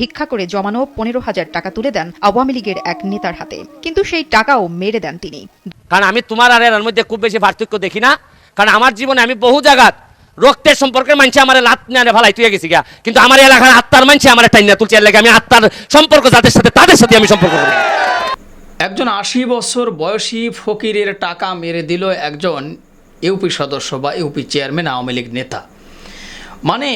ভিক্ষা করে জমানো পনেরো হাজার টাকা তুলে দেন আওয়ামী লীগের এক নেতার হাতে। কিন্তু সেই টাকাও মেরে দেন তিনি। কারণ আমি তোমার আর এর মধ্যে খুব বেশি পার্থক্য দেখি না। কারণ আমার জীবনে আমি বহু জায়গাত রক্তের সম্পর্কে মানছে আমার লাত নিয়ে ভালাই তুই গেছি গা কিন্তু আমার এলাকার আত্মার মানছে আমার টাইনা তুলছে এর লাগে আমি আত্মার সম্পর্ক যাদের সাথে তাদের সাথে আমি সম্পর্ক করি। একজন আশি বছর বয়সী ফকিরের টাকা মেরে দিল একজন ইউপি সদস্য বা ইউপি চেয়ারম্যান আওয়ামী লীগ নেতা। মানে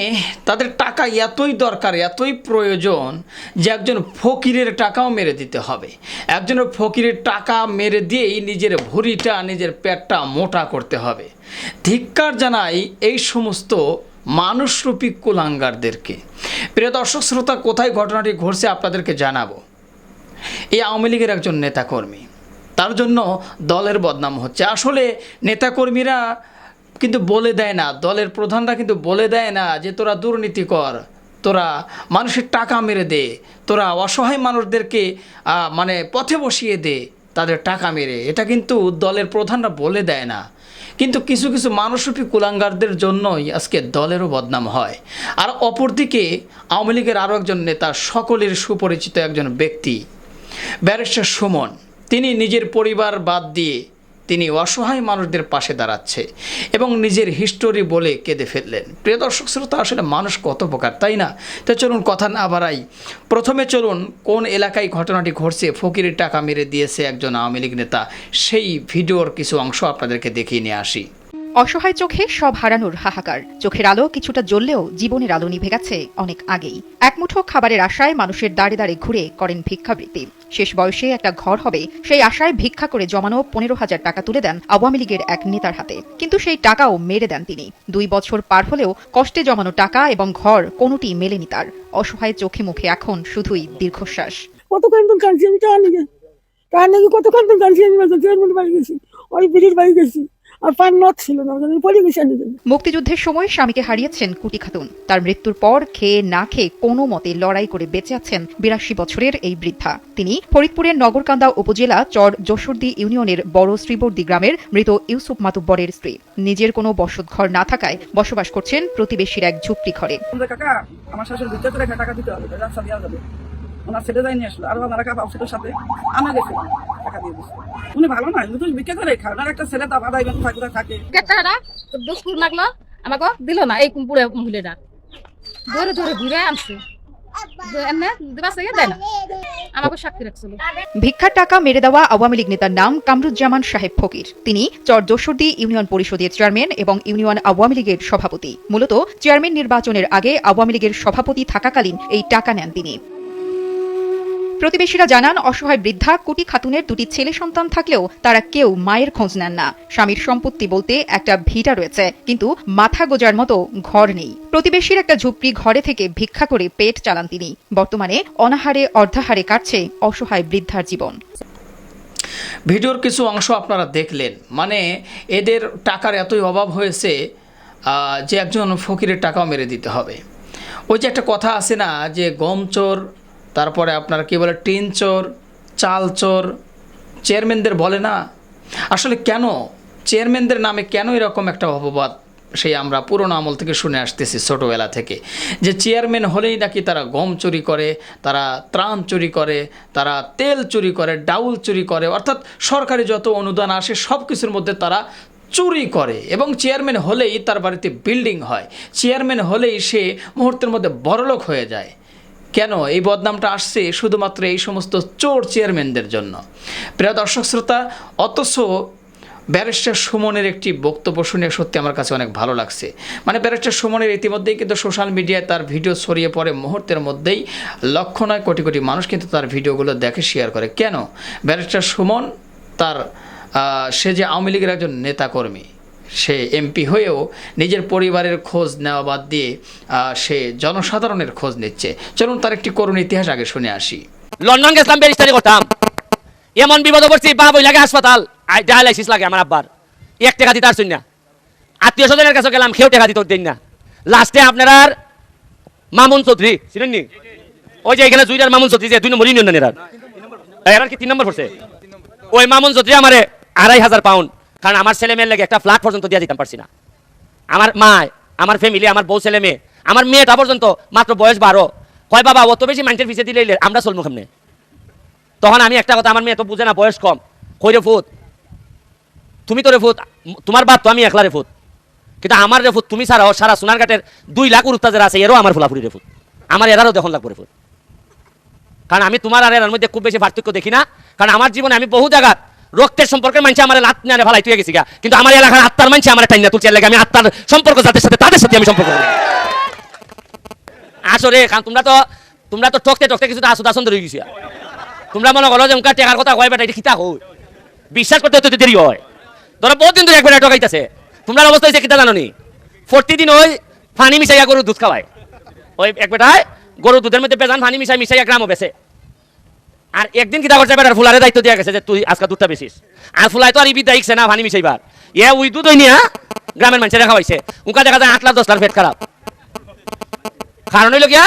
তাদের টাকা এতই দরকার, এতই প্রয়োজন যে একজন ফকিরের টাকাও মেরে দিতে হবে। একজনের ফকিরের টাকা মেরে দিয়েই নিজের ভুঁড়িটা, নিজের পেটটা মোটা করতে হবে। ধিক্কার জানাই এই সমস্ত মানুষরূপী কুলাঙ্গারদেরকে। প্রিয় দর্শক, শ্রোতা, কোথায় ঘটনাটি ঘটছে আপনাদেরকে জানাব। এই আওয়ামী লীগের একজন নেতাকর্মী, তার জন্য দলের বদনাম হচ্ছে। আসলে নেতাকর্মীরা কিন্তু বলে দেয় না। দলের প্রধানরা কিন্তু বলে দেয় না যে, তোরা দুর্নীতি কর, তোরা মানুষের টাকা মেরে দে, তোরা অসহায় মানুষদেরকে মানে পথে বসিয়ে দে, তাদের টাকা মেরে। এটা কিন্তু দলের প্রধানরা বলে দেয় না। কিন্তু কিছু কিছু মানুষরূপী কুলাঙ্গারদের জন্যই আজকে দলেরও বদনাম হয়। আর অপরদিকে আওয়ামী লীগের আরও একজন নেতা, সকলের সুপরিচিত একজন ব্যক্তি, ব্যারিস্টার সুমন, তিনি নিজের পরিবার বাদ দিয়ে তিনি অসহায় মানুষদের পাশে দাঁড়াচ্ছে এবং নিজের হিস্টোরি বলে কেঁদে ফেললেন। প্রিয় দর্শক, শ্রোতা, আসলে মানুষ কত প্রকার তাই না? তো চলুন কথা না বাড়াই। প্রথমে চলুন, কোন এলাকায় ঘটনাটি ঘটছে? ফকিরের টাকা মেরে দিয়েছে একজন আওয়ামী লীগ নেতা। সেই ভিডিওর কিছু অংশ আপনাদেরকে দেখিয়ে নিয়ে আসি। অসহায় চোখে সব হারানোর হাহাকার। চোখের আলো কিছুটা জ্বললেও জীবনের আলো নিভে গেছে অনেক আগেই। একমুঠো খাবারের আশায় মানুষের দাঁড়ে দাঁড়ে ঘুরে করেন ভিক্ষাবৃত্তি। শেষ বয়সে একটা ঘর হবে, সেই আশায় ভিক্ষা করে জমানো পনেরো হাজার টাকা তুলে দেন আওয়ামী লীগের এক নেতার হাতে। কিন্তু সেই টাকাও মেরে দেন তিনি। দুই বছর পার হলেও কষ্টে জমানো টাকা এবং ঘর কোনোটি মেলেনি তার। অসহায় চোখে মুখে এখন শুধুই দীর্ঘশ্বাস। কতক্ষণ কতক্ষণ গেছি ব্রিটিশ বাড়ি গেছি। আর ছিল না আমি পড়ে গেছি মুক্তিযুদ্ধের সময় স্বামীকে হারিয়েছেন কুটি খাতুন। তার মৃত্যুর পর খেয়ে না খেয়ে কোনো মতে লড়াই করে বেঁচে আছেন বিরাশি বছরের এই বৃদ্ধা। তিনি ফরিদপুরের নগরকান্দা উপজেলা চর যশোরদি ইউনিয়নের বড় শ্রীবর্দী গ্রামের মৃত ইউসুফ মাতুব্বরের স্ত্রী। নিজের কোনো বসত ঘর না থাকায় বসবাস করছেন প্রতিবেশীর এক ঝুপড়ি ঘরে। কাকা আমার শাশুড়ি টাকা দিতে হবে ব্যবসা দেওয়া যাবে। ওনার ছেলে যাই নিয়ে আসলো আর আমার একা বাবুর সাথে আমি গেছি টাকা দিয়ে দিচ্ছি উনি ভালো না উনি তো বিক্রি করে খায় ওনার একটা ছেলে তো আধা ইমান থাকে। থাকে টাকাটা লাগল? আমাকে দিল না এই পুরো মহিলাটা। ধরে ধরে ঘুরে আনছে। ভিক্ষার টাকা মেরে দেওয়া আওয়ামী লীগ নেতার নাম কামরুজ্জামান সাহেব ফকির। তিনি চর যশোরদি ইউনিয়ন পরিষদের চেয়ারম্যান এবং ইউনিয়ন আওয়ামী লীগের সভাপতি। মূলত চেয়ারম্যান নির্বাচনের আগে আওয়ামী লীগের সভাপতি থাকাকালীন এই টাকা নেন তিনি। প্রতিবেশীরা জানান, অসহায় বৃদ্ধা কুটি খাতুনের দুটি ছেলে সন্তান থাকলেও তারা কেউ মায়ের খোঁজ নেন না। স্বামীর সম্পত্তি বলতে একটা ভিটা রয়েছে, কিন্তু মাথা গোজার মতো ঘর নেই। প্রতিবেশীর একটা ঝুপড়ি ঘরে থেকে ভিক্ষা করে পেট চালান তিনি। বর্তমানে অনাহারে, অর্ধাহারে কাটছে অসহায় বৃদ্ধার জীবন। ভিডিওর কিছু অংশ আপনারা দেখলেন। মানে এদের টাকার এতই অভাব হয়েছে যে একজন ফকিরের টাকাও মেরে দিতে হবে। ওই যে একটা কথা আছে না, যে গম চোর তারপরে আপনার কি বলে, টিন চোর, চাল চোর, চেয়ারম্যানদের বলে না? আসলে কেন? চেয়ারম্যানদের নামে কেন এরকম একটা অপবাদ? সেই আমরা পুরনো আমল থেকে শুনে আসতেছি ছোটোবেলা থেকে। যে চেয়ারম্যান হলেই নাকি তারা গম চুরি করে, তারা ত্রাণ চুরি করে, তারা তেল চুরি করে, ডাউল চুরি করে, অর্থাৎ সরকারি যত অনুদান আসে সব কিছুর মধ্যে তারা চুরি করে এবং চেয়ারম্যান হলেই তার বাড়িতে বিল্ডিং হয়। চেয়ারম্যান হলেই সে মুহূর্তের মধ্যে বড়লোক হয়ে যায়। কেন এই বদনামটা আসছে শুধুমাত্র এই সমস্ত চোর চেয়ারম্যানদের জন্য? প্রিয় দর্শক শ্রোতা, অথচ ব্যারিস্টার সুমনের একটি বক্তব্য শুনে সত্যি আমার কাছে অনেক ভালো লাগছে। মানে ব্যারিস্টার সুমনের ইতিমধ্যেই কিন্তু সোশ্যাল মিডিয়ায় তার ভিডিও ছড়িয়ে পড়ে মুহূর্তের মধ্যেই। লক্ষ নয় কোটি কোটি মানুষ কিন্তু তার ভিডিওগুলো দেখে শেয়ার করে। কেন? ব্যারিস্টার সুমন তার সে যে আওয়ামী লীগের একজন নেতাকর্মী সে এমপি হয়েও নিজের পরিবারের খোঁজ নেওয়া বাদ দিয়ে সে জনসাধারণের খোঁজ নিচ্ছে। চলুন তার একটি করুণ ইতিহাস আগে শুনে আসি। লন্ডন গেছিলাম ব্যারিস্টারি করতাম। এমন বিপদ পড়ছি বা লাগে হাসপাতাল। ডায়ালাইসিস লাগে আমার আব্বার। এক টাকা দিতে আসছেন না আত্মীয় স্বজনের কাছে গেলাম কেউ টাকা দিতে দিন না লাস্টে আপনার মামুন চৌধুরী, চিনেন নি? ওই যে এখানে জুইটার মামুন চৌধুরী যে দুই নম্বর ইউনিয়ন এরার এরার কি তিন নম্বর পড়ছে? ওই মামুন চৌধুরী আমারে আড়াই হাজার পাউন্ড কারণ আমার ছেলে মেয়ের লেগে একটা ফ্ল্যাট পর্যন্ত দিয়ে দিতাম পারছি না। আমার মা, আমার ফ্যামিলি আমার বউ ছেলে মেয়ে, আমার মেয়েটা পর্যন্ত মাত্র বয়স বারো। কয় বাবা অত বেশি মানুষের পিছিয়ে দিলে আমরা চলবো কেমনে? তখন আমি একটা কথা, আমার মেয়ে তো বুঝে না, বয়স কম। কই ফুত তুমি তো রে ফুত তোমার বাপ তো আমি একলা রে ফুত কিন্তু আমার রে ফুত তুমি ছাড়াও সারা সোনারঘাটের দুই লাখ উত্তা যারা আছে, এরও আমার ফুলাফুরি রে ফুত আমার এরারও দেখুন লাগবে রে ফুত কারণ আমি তোমার আর এর মধ্যে খুব বেশি পার্থক্য দেখি না। কারণ আমার জীবনে আমি বহু জায়গা রক্তের সম্পর্কের মানুষ আমার লাত নিয়ে ভালাই তুই গেছি কিন্তু আমার এলাকার আত্মার মানুষ আমার টাইনা তুলছে লাগে আমি আত্মার সম্পর্ক যাদের সাথে তাদের সাথে আমি সম্পর্ক করি। আসো রে কারণ তোমরা তো তোমরা তো টকতে টকতে কিছুটা আসো দাসন ধরে গেছি তোমরা মনে করো যে উনকার টেকার কথা কয়, বেটা, এটা খিতা হই বিশ্বাস করতে হতে দেরি হয়। ধরো বহুত দিন ধরে একবার টকাইতেছে তোমরা অবস্থা হয়েছে কিতা জানো নি প্রতিদিন ওই পানি মিশাইয়া গরু দুধ খাওয়ায়। ওই এক বেটায় গরু দুধের মধ্যে বেজান পানি মিশাই মিশাইয়া গ্রামও বেছে। আর একদিন কিতা করছে বেটার ফুলারে দায়িত্ব দেওয়া গেছে যে তুই আজকে দুধটা বেশিস আর ফুলাই তো আর ইবি দায়িকছে না পানি মিশাইবার। এ ওই দুধ ওই নিয়া গ্রামের মানুষের খাওয়াইছে উনকা দেখা যায় আট লাখ, দশ লাখ পেট খারাপ। কারণ হইল গিয়া,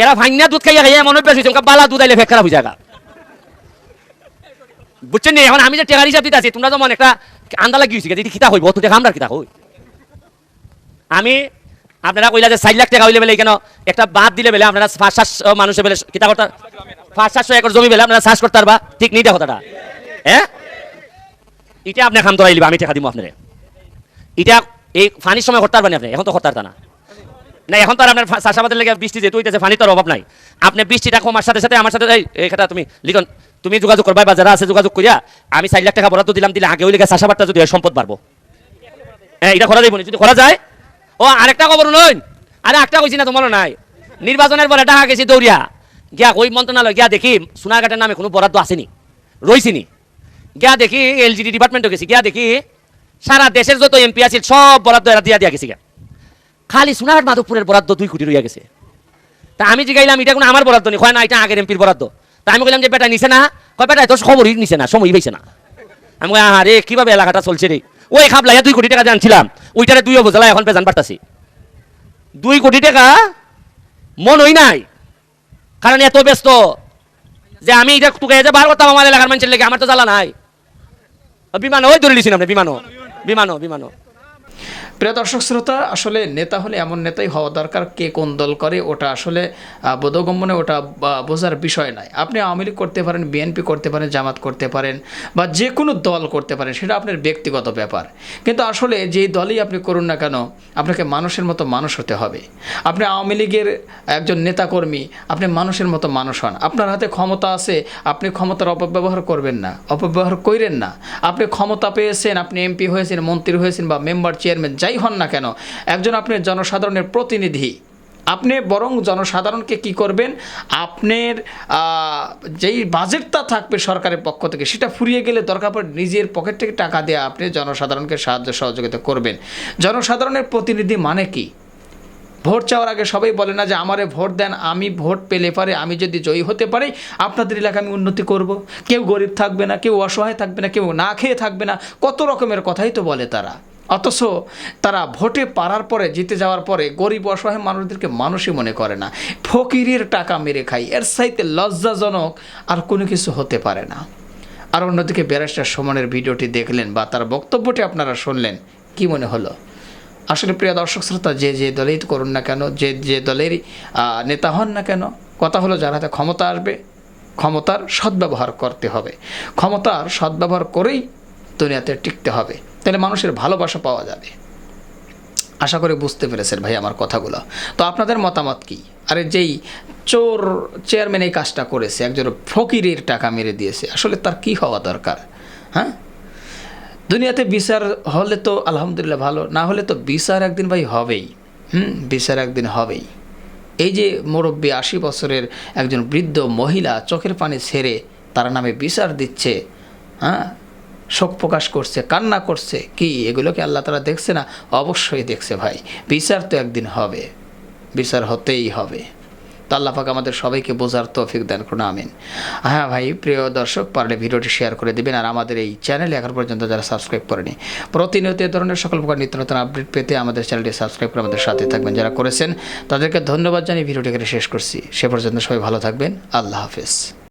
এরা ভাঙনা দুধ খাইয়া খাইয়া মনে পেয়েছে উনকা বালা দুধ আইলে পেট খারাপ হয়ে যাগা বুঝছেন নি? এখন আমি যে টেকার হিসাব দিতে আছি তোমরা তো মনে একটা আন্দা লাগি হয়েছে যদি খিতা হইব তো দেখা আমরা কিতা হই আমি আপনারা কইলা যে চার লাখ টাকা হইলে বেলে কেন একটা বাদ দিলে বেলে আপনারা পাঁচ সাতশো মানুষের বেলে কিতা করতে পাঁচ সাতশো একর জমি বেলে আপনারা চাষ করতে পারবা। ঠিক নেই কথাটা হ্যাঁ? এটা আপনি খাম ধরাই আমি টাকা দিব আপনার। এটা এই ফানির সময় করতে পারবেন আপনি, এখন তো করতে না। না, এখন তো আপনার চাষাবাদের লেগে বৃষ্টি যেহেতু হইতেছে ফানি তোর অভাব নাই। আপনি বৃষ্টিটা কমার সাথে সাথে আমার সাথে এই কথা তুমি লিটন তুমি যোগাযোগ করবা, বা যারা আছে যোগাযোগ করিয়া, আমি চার লাখ টাকা বরাদ্দ দিলাম, দিলে আগে ওই লেগে চাষাবাদটা যদি সম্পদ বাড়বো। হ্যাঁ এটা করা যাইব যদি করা যায়, ও, আরেকটা খবর নয় আরে একটা কইছি না, তোমারও নাই। নির্বাচনের পরে টাকা গেছি দৌড়িয়া। গিয়া ওই মন্ত্রণালয়, গিয়া দেখি সোনারঘাটের নামে কোনো বরাদ্দ আসেনি, রইছিনি। গিয়া দেখি এল এলজিডি ডিপার্টমেন্টও গেছি, গিয়া দেখি সারা দেশের যত এমপি আছে সব বরাদ্দ এরা দিয়া দিয়া গেছি গিয়া। খালি সোনারঘাট মাধবপুরের বরাদ্দ দুই কোটি রইয়া গেছে। তা আমি জিগাইলাম এটা কোনো আমার বরাদ্দ নেই হয় না, এটা আগের এমপির বরাদ্দ। তা আমি বললাম যে বেটা নিছে না, কয় বেটা এত খবরই নিছে না, সময়ই পাইছে না। আমি কই আরে কীভাবে এলাকাটা চলছে রে? ওই খাবলাইয়া দুই কোটি টাকা জানছিলাম ওইটারে দুই বোঝালা এখন পেজান পারতাছি দুই কোটি টাকা মনই নাই। কারণ এত ব্যস্ত যে আমি এটা তোকে যে বার করতাম আমার এলাকার মানুষের লেগে, আমার তো জ্বালা নাই। বিমান ওই ধরে লিছিলাম বিমানও বিমানও বিমানও। প্রিয় দর্শক শ্রোতা, আসলে নেতা হলে এমন নেতাই হওয়া দরকার কে কোন দল করে, ওটা আসলে বোধগম্যনে ওটা বোঝার বিষয় নয়। আপনি আওয়ামী লীগ করতে পারেন, বিএনপি করতে পারেন, জামাত করতে পারেন, বা যে কোনো দল করতে পারেন, সেটা আপনার ব্যক্তিগত ব্যাপার। কিন্তু আসলে যেই দলই আপনি করুন না কেন, আপনাকে মানুষের মতো মানুষ হতে হবে। আপনি আওয়ামী লীগের একজন নেতাকর্মী, আপনি মানুষের মতো মানুষ হন। আপনার হাতে ক্ষমতা আছে, আপনি ক্ষমতার অপব্যবহার করবেন না, অপব্যবহার কইরেন না। আপনি ক্ষমতা পেয়েছেন, আপনি এমপি হয়েছেন, মন্ত্রী হয়েছেন, বা মেম্বার, চেয়ারম্যান, যাই হন না কেন, একজন আপনি জনসাধারণের প্রতিনিধি, আপনি বরং জনসাধারণকে কি করবেন? আপনার যেই বাজেটটা থাকবে সরকারের পক্ষ থেকে, সেটা ফুরিয়ে গেলে দরকার পড়ে নিজের পকেট থেকে টাকা দিয়ে আপনি জনসাধারণকে সাহায্য, সহযোগিতা করবেন। জনসাধারণের প্রতিনিধি মানে কি? ভোট চাওয়ার আগে সবাই বলে না যে, আমারে ভোট দেন, আমি ভোট পেলে পারে, আমি যদি জয়ী হতে পারি, আপনাদের এলাকায় আমি উন্নতি করব। কেউ গরিব থাকবে না, কেউ অসহায় থাকবে না, কেউ না খেয়ে থাকবে না, কত রকমের কথাই তো বলে তারা। অথচ তারা ভোটে পারার পরে, জিতে যাওয়ার পরে গরিব অসহায় মানুষদেরকে মানুষই মনে করে না। ফকিরের টাকা মেরে খাই এর সাইতে লজ্জাজনক আর কোনো কিছু হতে পারে না। আর অন্যদিকে ব্যারিস্টার সমানের ভিডিওটি দেখলেন বা তার বক্তব্যটি আপনারা শুনলেন, কি মনে হলো? আসলে প্রিয় দর্শক শ্রোতা, যে যে দলেই করুন না কেন, যে যে দলেরই নেতা হন না কেন, কথা হলো যার হাতে ক্ষমতা আসবে, ক্ষমতার সদ্ব্যবহার করতে হবে। ক্ষমতার সদ্ব্যবহার করেই দুনিয়াতে টিকতে হবে। তাহলে মানুষের ভালোবাসা পাওয়া যাবে। আশা করে বুঝতে পেরেছেন ভাই আমার কথাগুলো। তো আপনাদের মতামত কি? আরে যেই চোর চেয়ারম্যান এই কাজটা করেছে, একজন ফকিরের টাকা মেরে দিয়েছে, আসলে তার কি হওয়া দরকার? হ্যাঁ? দুনিয়াতে বিচার হলে তো আলহামদুলিল্লাহ ভালো, না হলে তো বিচার একদিন ভাই হবেই। হুম? বিচার একদিন হবেই। এই যে মুরব্বী আশি বছরের একজন বৃদ্ধ মহিলা চোখের পানি ছেড়ে তার নামে বিচার দিচ্ছে হ্যাঁ? শোক প্রকাশ করছে, কান্না করছে। কি এগুলোকে আল্লাহ তারা দেখছে না? অবশ্যই দেখছে ভাই। বিচার তো একদিন হবে। বিচার হতেই হবে। তো আল্লাহ আমাদের সবাইকে বোঝার তৌফিক দান করুন, আমিন। হ্যাঁ ভাই, প্রিয় দর্শক, পারলে ভিডিওটি শেয়ার করে দিবেন আর আমাদের এই চ্যানেলে এখন পর্যন্ত যারা সাবস্ক্রাইব করেনি, প্রতিনিয়ত এ ধরনের সকল প্রকার নিত্য নতুন আপডেট পেতে আমাদের চ্যানেলটি সাবস্ক্রাইব করে আমাদের সাথে থাকবেন। যারা করেছেন, তাদেরকে ধন্যবাদ জানিয়ে ভিডিওটি এখানে শেষ করছি। সে পর্যন্ত সবাই ভালো থাকবেন। আল্লাহ হাফেজ।